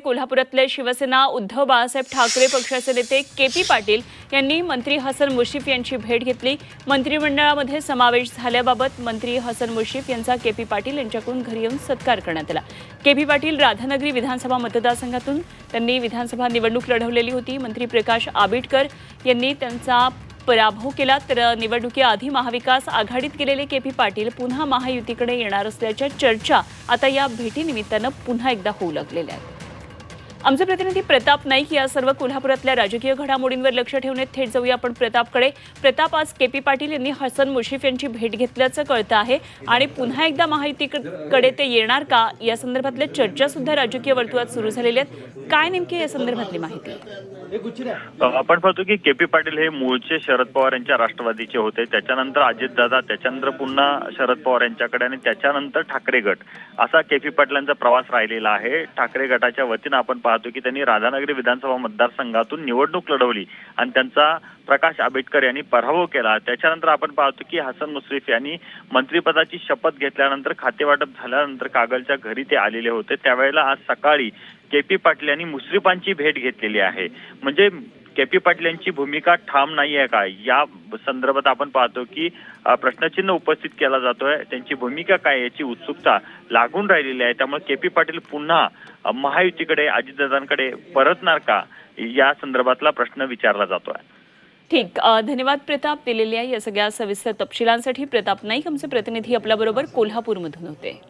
कोल्हापुरातले शिवसेना उद्धव बाळासाहेब ठाकरे पक्षाचे नेते के पी पाटील यांनी मंत्री हसन मुश्रीफ यांची भेट घेतली. मंत्रिमंडळामध्ये समावेश झाल्याबाबत मंत्री हसन मुश्रीफ यांचा के पी पाटील यांच्याकडून घरी येऊन सत्कार करण्यात आला. के पी पाटील राधानगरी विधानसभा मतदारसंघातून त्यांनी विधानसभा निवडणूक लढवलेली होती. मंत्री प्रकाश आबिटकर यांनी त्यांचा पराभव केला. तर निवडणुकीआधी महाविकास आघाडीत गेलेले के पी पाटील पुन्हा महायुतीकडे येणार असल्याच्या चर्चा आता या भेटीनिमित्तानं पुन्हा एकदा होऊ लागलेल्या आहेत. आमचे प्रतिनिधी प्रताप नाईक या सर्व कोल्हापुरातल्या राजकीय घडामोडींवर लक्ष ठेवण्यात थेट जाऊया आपण प्रतापकडे. प्रताप आज के पी पाटील यांनी हसन मुशीफ यांची भेट घेतल्याचं कळतं आहे. आणि पुन्हा एकदा महायुतीकडे ते येणार का? या संदर्भातल्या चर्चा सुद्धा राजकीय वर्तुळात सुरू झालेल्या आहेत. काय नेमकी या संदर्भातली माहिती? आपण पाहतो की के पी पाटील हे मूळचे शरद पवार यांच्या राष्ट्रवादीचे होते. त्याच्यानंतर अजितदादा त्याच्यानंतर पुन्हा शरद पवार यांच्याकडे आणि त्याच्यानंतर ठाकरे गट. असा के पी पाटलांचा प्रवास राहिलेला आहे. ठाकरे गटाच्या वतीनं आपण पाहतो की त्यांनी राधानगरी विधानसभा मतदारसंघातून निवडणूक लढवली आणि त्यांचा प्रकाश आंबेडकर यांनी पराभव केला. त्याच्यानंतर आपण पाहतो की हसन मुश्रीफ यांनी मंत्रिपदाची शपथ घेतल्यानंतर खातेवाटप झाल्यानंतर कागलच्या घरी ते आलेले होते. त्यावेळेला आज सकाळी के पी पाटील यांनी मुश्रीफांची भेट घेतलेली आहे. म्हणजे के पी पाटील यांची भूमिका ठाम नाही आहे का? या संदर्भात आपण पाहतो की प्रश्नचिन्ह उपस्थित केला जातोय. त्यांची भूमिका काय याची उत्सुकता लागून राहिलेली आहे. त्यामुळे के पी पाटील पुन्हा महायुतीकडे अजितदादांकडे परतणार का? या संदर्भातला प्रश्न विचारला जातोय. ठीक. धन्यवाद प्रताप. दिलेल्या या सगळ्या सविस्तर तपशिलांसाठी. प्रताप नाईक आमचे प्रतिनिधी आपल्याबरोबर कोल्हापूरमधून होते.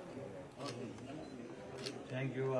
थँक्यू